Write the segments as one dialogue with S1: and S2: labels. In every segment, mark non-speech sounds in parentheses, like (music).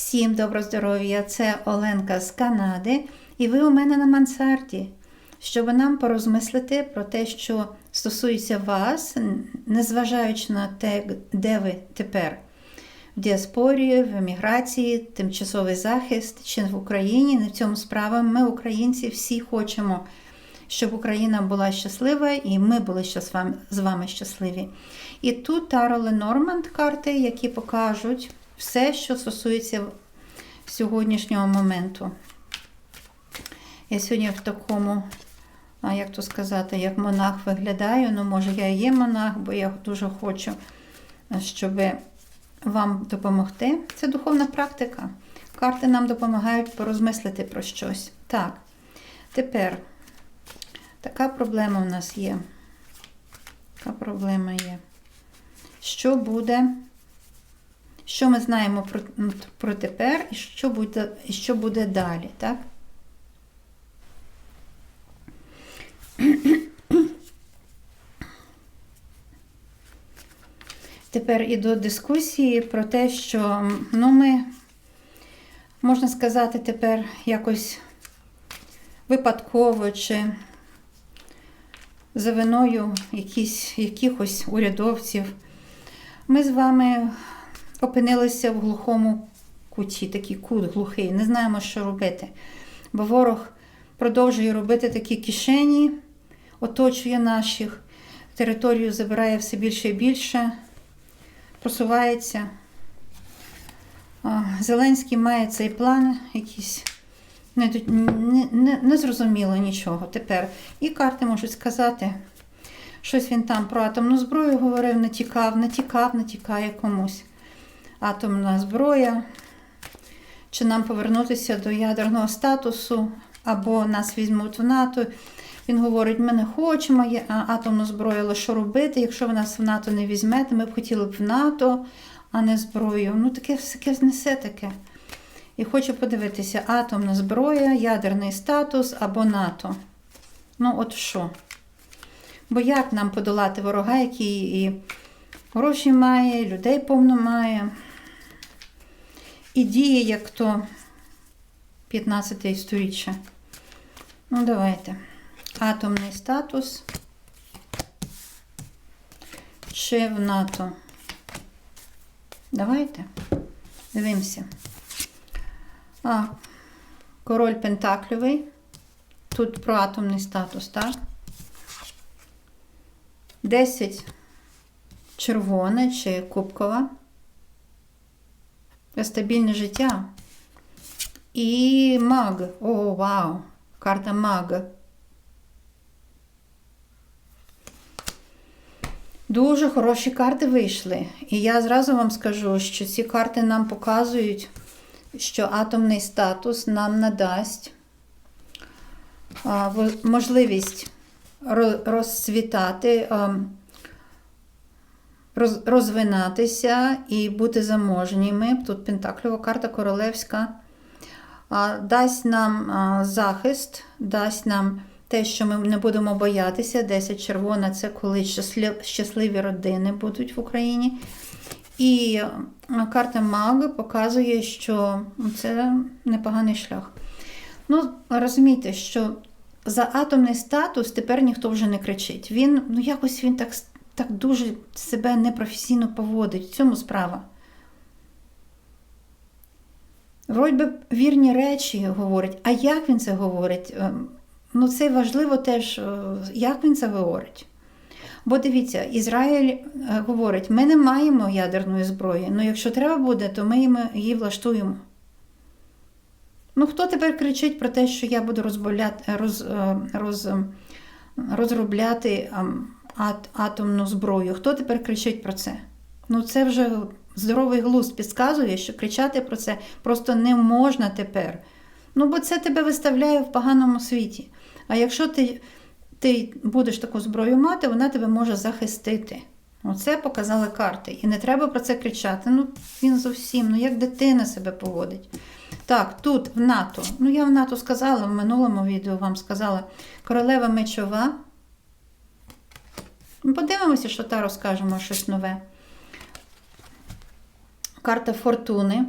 S1: Всім добро здоров'я! Це Оленка з Канади, і ви у мене на мансарді, щоб нам порозмислити про те, що стосується вас, незважаючи на те, де ви тепер. В діаспорі, в еміграції, тимчасовий захист чи в Україні. В цьому справа. Ми, українці, всі хочемо, щоб Україна була щаслива і ми були з вами щасливі. І тут Таро Ленорманд карти, які покажуть все, що стосується сьогоднішнього моменту. Я сьогодні в такому, як то сказати, як монах виглядаю. Ну, може, я і є монах, бо я дуже хочу, щоб вам допомогти. Це духовна практика. Карти нам допомагають порозмислити про щось. Так, тепер така проблема в нас є. Така проблема є. Що буде? Що ми знаємо про, про тепер і що буде, що буде далі, так? Тепер і до дискусії про те, що ну, ми, можна сказати, тепер якось випадково чи за виною якісь, якихось урядовців, ми з вами опинилися в глухому куті, такий кут глухий, не знаємо, що робити. Бо ворог продовжує робити такі кишені, оточує наших, територію забирає все більше і більше, просувається. Зеленський має цей план якийсь. Не, не, не, не зрозуміло нічого тепер. І карти можуть сказати, щось він там про атомну зброю говорив, натікав, натікав, натікає комусь. Атомна зброя, чи нам повернутися до ядерного статусу, або нас візьмуть в НАТО. Він говорить, ми не хочемо атомну зброю, але що робити, якщо ви нас в НАТО не візьмете, ми б хотіли б в НАТО, а не зброю. Ну, таке таке знесе таке. І хочу подивитися, атомна зброя, ядерний статус або НАТО. Ну, от що? Бо як нам подолати ворога, який і гроші має, людей повно має, і діє як то 15 сторіччя. Ну, давайте. Атомний статус. Чи в НАТО? Давайте. Дивимося. А, король Пентакльовий. Тут про атомний статус, так? 10 червоне чи кубкова. Стабільне життя. І маг. О, вау! Карта маг. Дуже хороші карти вийшли. І я зразу вам скажу, що ці карти нам показують, що атомний статус нам надасть можливість розцвітати, роз- розвинатися і бути заможніми. Тут Пентакльова карта королевська. Дасть нам захист, дасть нам те, що ми не будемо боятися. 10 червона це коли щасливі родини будуть в Україні. І карта Маг показує, що це непоганий шлях. Ну, розумієте, що за атомний статус тепер ніхто вже не кричить. Він, ну якось він так, так дуже себе непрофесійно поводить. В цьому справа. Вроді би вірні речі говорить, а як він це говорить? Ем, Ну, це важливо теж, е, як він це говорить. Бо дивіться, Ізраїль е, говорить, ми не маємо ядерної зброї, але якщо треба буде, то ми її влаштуємо. Ну, хто тепер кричить про те, що я буду розбавляти, роз, е, роз, е, розробляти ем, атомну зброю? Хто тепер кричить про це? Ну, це вже здоровий глузд підказує, що кричати про це просто не можна тепер. Ну, бо це тебе виставляє в поганому світі. А якщо ти, ти будеш таку зброю мати, вона тебе може захистити. Оце показали карти. І не треба про це кричати. Ну, він зовсім, ну як дитина себе поводить. Так, тут в НАТО. Ну, я в НАТО сказала, в минулому відео вам сказала королева мечова. Ну, Подивимося, що та розкажемо щось нове. Карта фортуни.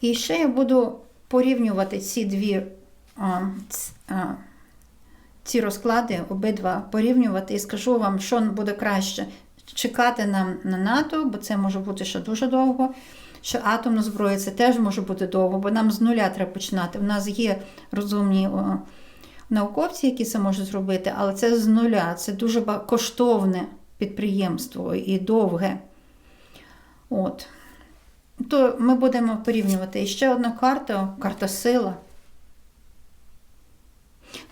S1: І ще я буду порівнювати ці дві а, а, ці розклади, обидва порівнювати і скажу вам, що буде краще. Чекати нам на НАТО, бо це може бути ще дуже довго. Що атомна зброя це теж може бути довго, бо нам з нуля треба починати. У нас є розумні науковці, які це можуть зробити, але це з нуля. Це дуже коштовне підприємство і довге. От. То ми будемо порівнювати. І ще одна карта карта сила.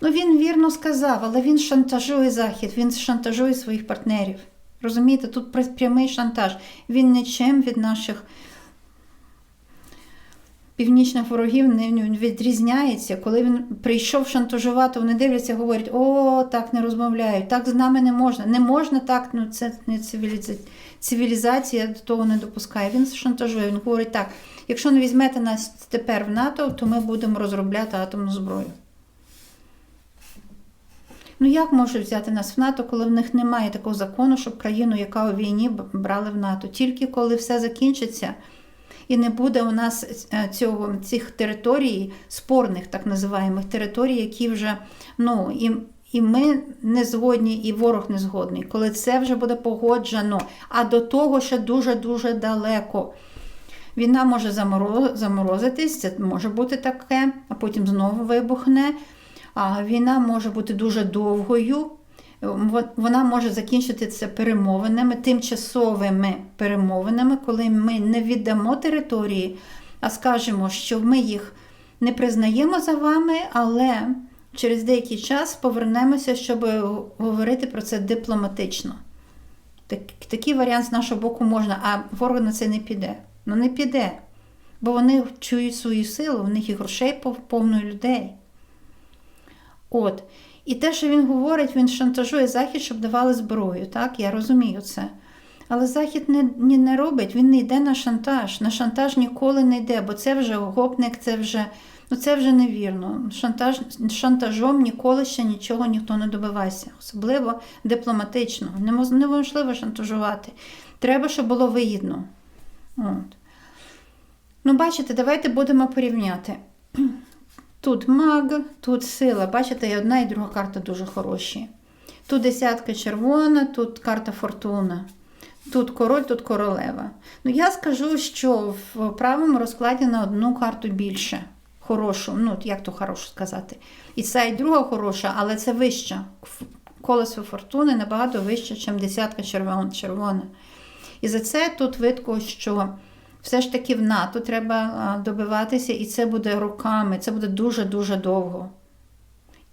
S1: Ну, він вірно сказав, але він шантажує Захід, він шантажує своїх партнерів. Розумієте, тут прямий шантаж. Він нічим від наших північних ворогів не відрізняється. Коли він прийшов шантажувати, вони дивляться, говорять: о, так не розмовляють, так з нами не можна. Не можна так, ну це не. Цивілізація до того не допускає. Він шантажує. Він говорить так: якщо не візьмете нас тепер в НАТО, то ми будемо розробляти атомну зброю. Ну як можуть взяти нас в НАТО, коли в них немає такого закону, щоб країну, яка у війні, брали в НАТО? Тільки коли все закінчиться і не буде у нас е, цього, цих територій, спорних так називаємих територій, які вже ну, і, і ми не згодні, і ворог не згодний. Коли це вже буде погоджено, а до того ще дуже-дуже далеко. Війна може заморозитись, це може бути таке, а потім знову вибухне. А війна може бути дуже довгою. Во- Вона може закінчитися перемовинами, тимчасовими перемовинами, коли ми не віддамо території, а скажемо, що ми їх не признаємо за вами, але через деякий час повернемося, щоб говорити про це дипломатично. Так, такий варіант з нашого боку можна, а ворог на це не піде. Ну не піде. Бо вони чують свою силу, в них і грошей пов- повно людей. От. І те, що він говорить, він шантажує Захід, щоб давали зброю. Так, я розумію це. Але Захід не, не, не робить, він не йде на шантаж. На шантаж ніколи не йде, бо це вже гопник, це вже, ну це вже невірно. Шантаж, шантажом ніколи ще нічого ніхто не добивається, особливо дипломатично. Неможливо шантажувати. Треба, щоб було вигідно. От. Ну, бачите, давайте будемо порівняти. Тут маг, тут сила. Бачите, і одна і друга карта дуже хороші. Тут десятка червона, тут карта фортуна. Тут король, тут королева. Ну, я скажу, що в правому розкладі на одну карту більше. Хорошу, ну, як то хорошу сказати. І ця і друга хороша, але це вища. Колесо фортуни набагато вище, ніж десятка червона. І за це тут видко, що все ж таки в НАТО треба добиватися, і це буде роками, це буде дуже-дуже довго.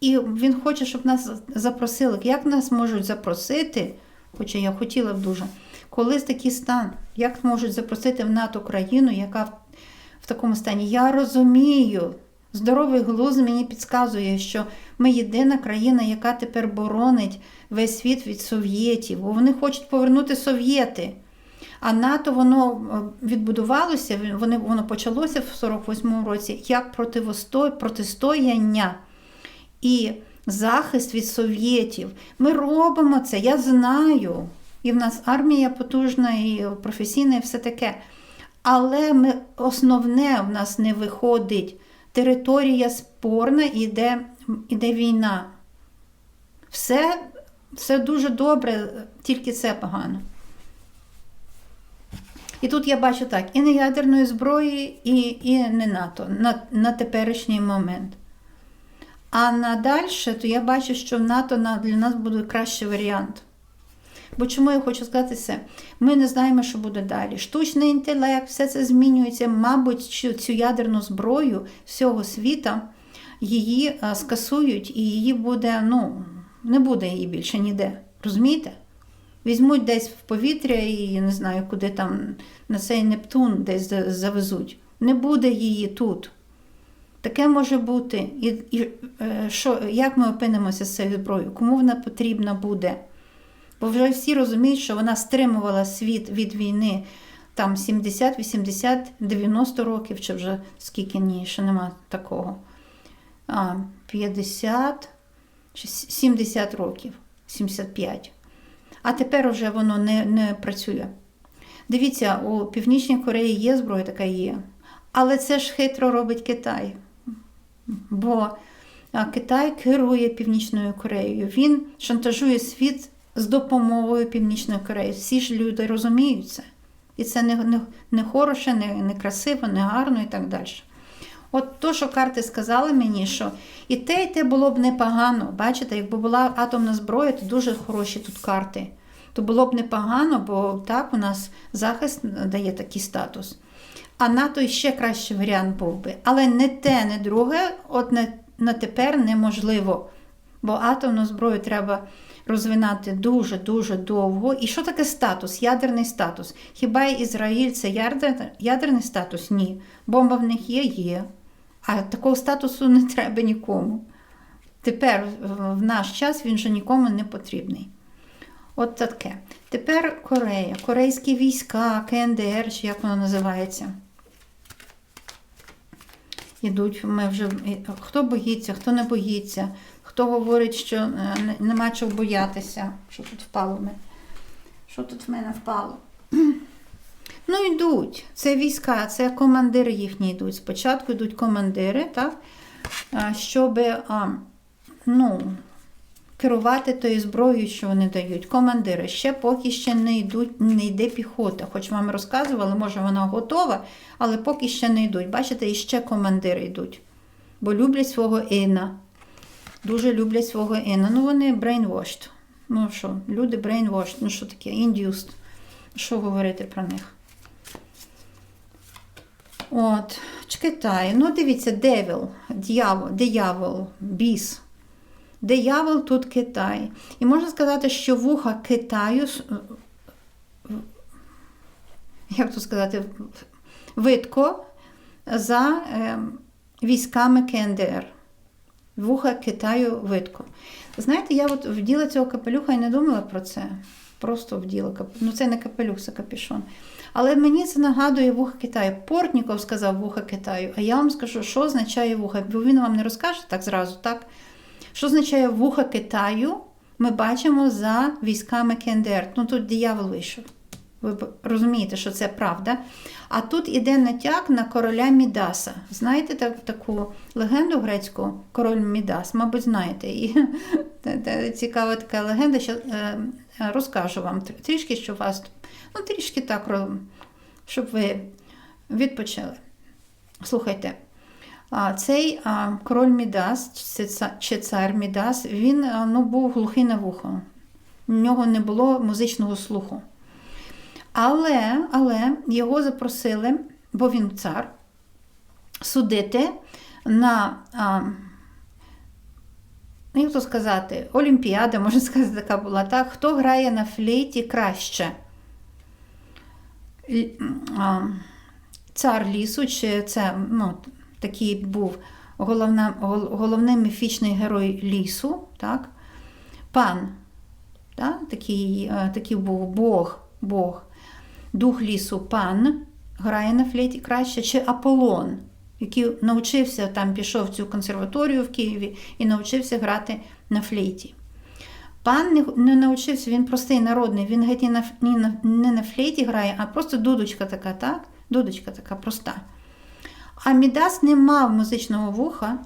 S1: І він хоче, щоб нас запросили. Як нас можуть запросити, хоча я хотіла б дуже, коли такий стан, як можуть запросити в НАТО країну, яка в, в такому стані? Я розумію, здоровий глузд мені підказує, що ми єдина країна, яка тепер боронить весь світ від совєтів, бо вони хочуть повернути совєти. А НАТО воно е, відбудувалося, вони, воно почалося в 48-му році як протистояння і захист від совєтів. Ми робимо це, я знаю. І в нас армія потужна, і професійна, і все таке. Але ми, основне в нас не виходить. Територія спорна, і йде, війна. Все, все дуже добре, тільки це погано. І тут я бачу так: і не ядерної зброї, і, і не НАТО на, на теперішній момент. А надальше, то я бачу, що НАТО на- для нас буде кращий варіант. Бо чому я хочу сказати це? Ми не знаємо, що буде далі. Штучний інтелект, все це змінюється. Мабуть, цю ядерну зброю всього світа її скасують, і її буде, ну, не буде її більше ніде. Розумієте? Візьмуть десь в повітря і я не знаю, куди там на цей Нептун десь завезуть. Не буде її тут. Таке може бути. І, і е, що, як ми опинимося з цією зброєю? Кому вона потрібна буде? Бо вже всі розуміють, що вона стримувала світ від війни там 70, 80, 90 років, чи вже скільки ні, ще нема такого. А, 50 чи 70 років, 75. А тепер вже воно не, не працює. Дивіться, у Північній Кореї є зброя, така є. Але це ж хитро робить Китай. Бо Китай керує Північною Кореєю. Він шантажує світ з допомогою Північної Кореї. Всі ж люди розуміють це. І це не, не, не хороше, не, не красиво, не гарно і так далі. От то, що карти сказали мені, що і те, і те було б непогано. Бачите, якби була атомна зброя, то дуже хороші тут карти. То було б непогано, бо так у нас захист дає такий статус. А НАТО ще кращий варіант був би. Але не те, не друге, от на, на тепер неможливо. Бо атомну зброю треба розвинати дуже-дуже довго. І що таке статус? Ядерний статус. Хіба Ізраїль це ядер... ядерний статус? Ні. Бомба в них є, є. А такого статусу не треба нікому. Тепер, в наш час, він вже нікому не потрібний. От таке. Тепер Корея, корейські війська, КНДР, чи як воно називається. Ідуть, ми вже хто боїться, хто не боїться, хто говорить, що е, нема чого боятися. Що тут впало мене? Що тут в мене впало? (clears throat) Ну, йдуть. Це війська, це командири їхні йдуть. Спочатку йдуть командири, так? щоб ну, керувати тою зброєю, що вони дають. Командири ще поки ще не йдуть, не йде піхота. Хоч вам розказували, може вона готова, але поки ще не йдуть. Бачите, і ще командири йдуть. Бо люблять свого Іна. Дуже люблять свого Іна. Ну, вони brainwashed. Ну що, люди brainwashed. Ну, що таке? Induced. Що говорити про них? От, Китай. Ну, дивіться, девіл, диявол, біс. Диявол тут Китай. І можна сказати, що вуха Китаю, як тут сказати, видко за е, військами КНДР. Вуха Китаю видко. Знаєте, я от вділа цього капелюха і не думала про це. Просто вділа капелюх. Ну, це не капелюх, це капюшон. Але мені це нагадує вуха Китаю. Портніков сказав вуха Китаю, а я вам скажу, що означає вуха. Бо він вам не розкаже так зразу, так? Що означає вуха Китаю? Ми бачимо за військами КНДР. Ну тут диявол вийшов. Ви розумієте, що це правда. А тут іде натяк на короля Мідаса. Знаєте так, таку легенду грецьку король Мідас, мабуть, знаєте. І (laughs) цікава така легенда, що е, розкажу вам трішки, що вас ну, трішки так, щоб ви відпочили. Слухайте, цей король Мідас, чи цар Мідас, він ну, був глухий на вухо. У нього не було музичного слуху. Але але його запросили, бо він цар, судити на, а, як то сказати, Олімпіада, можна сказати, така була так, хто грає на флейті краще. Цар лісу, чи це ну, такий був головна, головний міфічний герой лісу, так? пан, так? Такий, е, такий був Бог, Бог дух лісу пан грає на флейті краще, чи Аполлон, який навчився там, пішов в цю консерваторію в Києві і навчився грати на флейті. Пан не, не навчився, він простий народний, він геть не на, не на флейті грає, а просто дудочка така, так? Дудочка така проста. А Мідас не мав музичного вуха,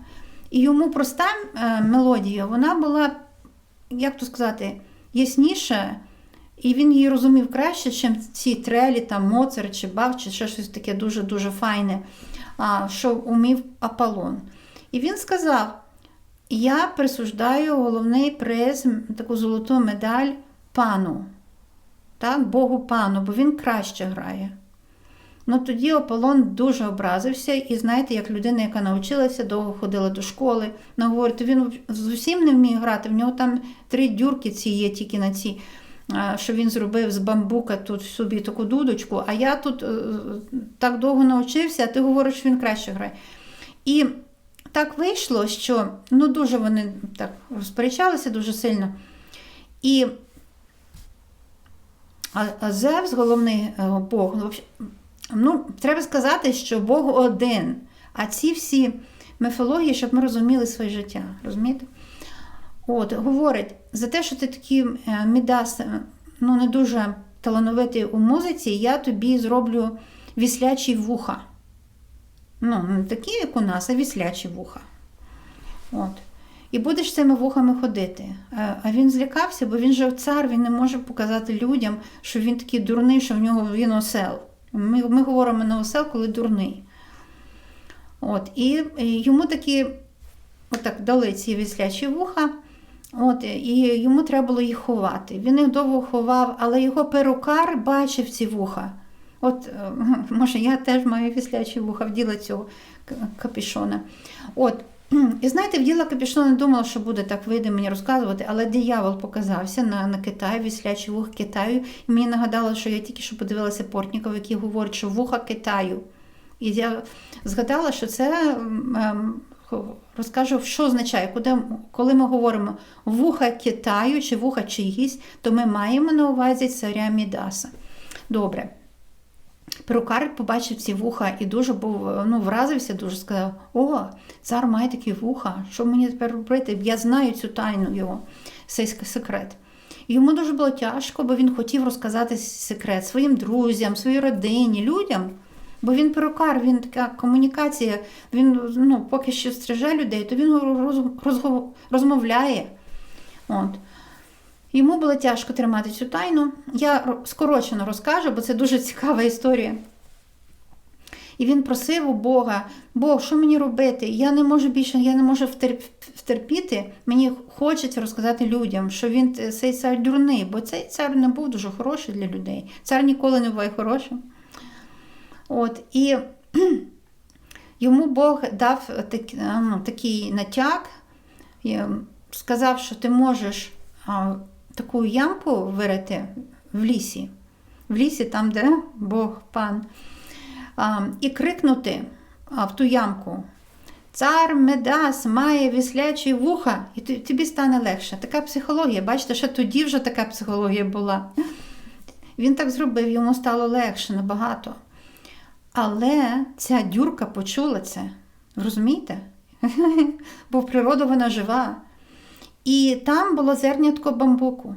S1: і йому проста е, мелодія, вона була, як то сказати, ясніша. І він її розумів краще, ніж ці трелі, там Моцарт чи Бах, чи ще щось таке дуже-дуже файне, що умів Аполлон. І він сказав: Я присуждаю головний приз, таку золоту медаль пану, так, Богу пану, бо він краще грає. Ну Тоді Аполлон дуже образився, і знаєте, як людина, яка навчилася, довго ходила до школи, вона говорить, він зовсім не вміє грати, в нього там три дюрки ці є тільки на ці що він зробив з бамбука тут собі таку дудочку, а я тут е, так довго навчився, а ти говориш, що він краще грає. І так вийшло, що ну, дуже вони так сперечалися дуже сильно. І Зевс, головний е, Бог, ну, треба сказати, що Бог один. А ці всі міфології, щоб ми розуміли своє життя. розумієте? От, Говорить, за те, що ти такий е, мідас, е, ну не дуже талановитий у музиці, я тобі зроблю віслячі вуха. Ну, не такі, як у нас, а віслячі вуха. От. І будеш цими вухами ходити. А- А він злякався, бо він же цар, він не може показати людям, що він такий дурний, що в нього він осел. Ми, ми говоримо на осел, коли дурний. От, і йому такі отак дали ці віслячі вуха. От, і йому треба було їх ховати. Він їх довго ховав, але його перукар бачив ці вуха. От, е, (laughs) може, я теж маю віслячі вуха, вділа цього к- капюшона. От, і знаєте, в вділа капюшон, не думала, що буде так вийде мені розказувати, але диявол показався на, на Китай, віслячі вуха Китаю. І мені нагадало, що я тільки що подивилася Портнікова, який говорить, що вуха Китаю. І я згадала, що це ем, розкажу, що означає, куди, коли ми говоримо вуха Китаю чи вуха чиїсь, то ми маємо на увазі царя Мідаса. Добре. Перукар побачив ці вуха і дуже був ну, вразився, дуже сказав: О, цар має такі вуха, що мені тепер робити? Я знаю цю тайну його, цей секрет. Йому дуже було тяжко, бо він хотів розказати секрет своїм друзям, своїй родині, людям. Бо він перукар, він така комунікація, він ну, поки що стриже людей, то він розмовляє. От. Йому було тяжко тримати цю тайну. Я скорочено розкажу, бо це дуже цікава історія. І він просив у Бога, Бог, що мені робити? Я не можу більше, я не можу втерпіти. Мені хочеться розказати людям, що він е, цей цар дурний, бо цей цар не був дуже хороший для людей. Цар ніколи не буває хорошим. От, і (clears throat) йому Бог дав ну, такий натяк, сказав, що ти можеш таку ямку вирити в лісі, в лісі, там, де Бог пан, і крикнути в ту ямку. Цар Медас має віслячі вуха, і тобі стане легше. Така психологія. Бачите, що тоді вже така психологія була. Він так зробив, йому стало легше набагато. Але ця дюрка почула це. Розумієте? (laughs) Бо природа вона жива. І там було зернятко бамбуку.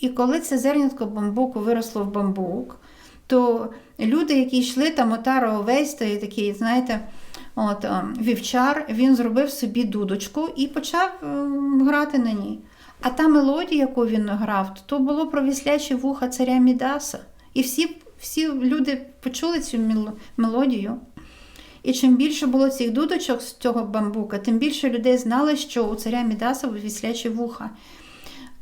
S1: І коли це зернятко бамбуку виросло в бамбук, то люди, які йшли там отара овець, той такий, знаєте, от, ем, вівчар, він зробив собі дудочку і почав ем, грати на ній. А та мелодія, яку він грав, то було про віслячі вуха царя Мідаса. І всі, всі люди почули цю мел- мелодію. І чим більше було цих дудочок з цього бамбука, тим більше людей знали, що у царя Мідаса віслячі вуха.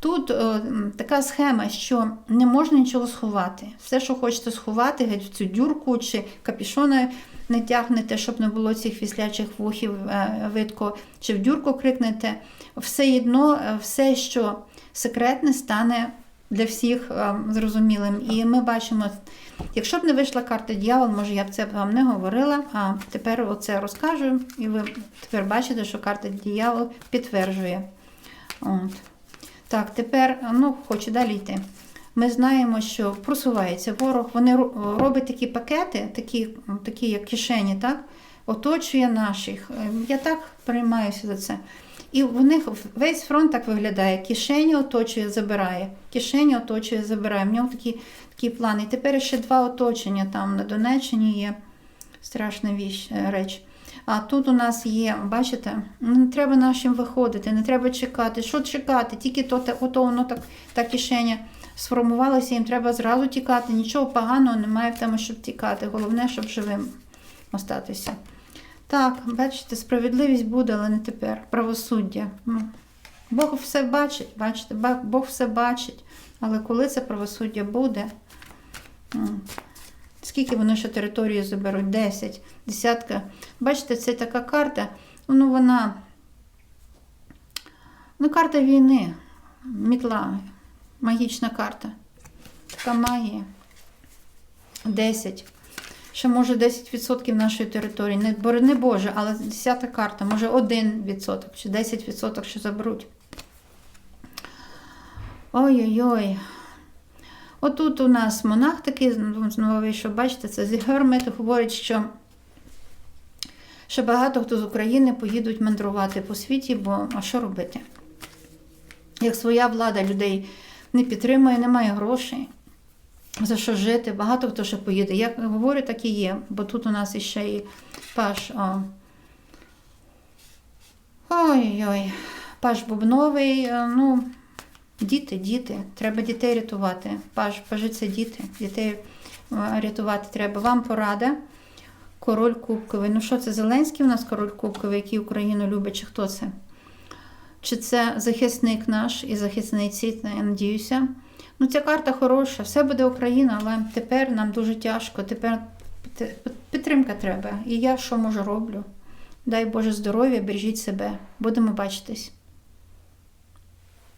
S1: Тут е, м, така схема, що не можна нічого сховати. Все, що хочете сховати, геть в цю дюрку чи капішона не тягнете, щоб не було цих віслячих вухів е, видко, чи в дюрку крикнете. Все одно, е, все, що секретне, стане для всіх е, зрозумілим. І ми бачимо, якщо б не вийшла карта дьявол, може я б це вам не говорила, а тепер оце розкажу, і ви тепер бачите, що карта дьявол підтверджує. От. Так, тепер ну, хочу далі йти. Ми знаємо, що просувається ворог, вони ро- роблять такі пакети, такі, такі як кишені, так? оточує наших. Е, Я так переймаюся за це. І в них весь фронт так виглядає. Кишені оточує, забирає. Кишені оточує, забирає. В нього такі, такі плани. І тепер ще два оточення там на Донеччині є страшна віч, е, реч. А тут у нас є, бачите, не треба нашим виходити, не треба чекати. Що чекати? Тільки то, ото воно так, та кишеня сформувалася, їм треба зразу тікати. Нічого поганого немає в тому, щоб тікати. Головне, щоб живим остатися. Так, бачите, справедливість буде, але не тепер. Правосуддя. Ну, Бог все бачить, бачите, Бог все бачить. Але коли це правосуддя буде, скільки вони ще території заберуть? 10, десятка. Бачите, це така карта, ну вона. Ну, карта війни, мітла, магічна карта. Така магія. 10. Ще може 10% нашої території. Не, бо- не Боже, але 10 карта, може 1% чи 10% що заберуть. Ой-ой-ой. Отут у нас монах такий знову вийшов, бачите, це Зігермет говорить, що ще багато хто з України поїдуть мандрувати по світі, бо а що робити? Як своя влада людей не підтримує, немає грошей. За що жити. Багато хто ще поїде. Я говорю, так і є, бо тут у нас іще і Паш. Ой-ой, Паш Бубновий, е, ну, діти, діти. Треба дітей рятувати. Паш, пажи діти. Дітей е, рятувати треба. Вам порада. Король Кубковий. Ну що це Зеленський у нас король Кубковий, який Україну любить, чи хто це? Чи це захисник наш і захисниці, я надіюся. Ну, ця карта хороша, все буде Україна, але тепер нам дуже тяжко. Тепер підтримка треба. І я що можу роблю? Дай Боже здоров'я, бережіть себе. Будемо бачитись.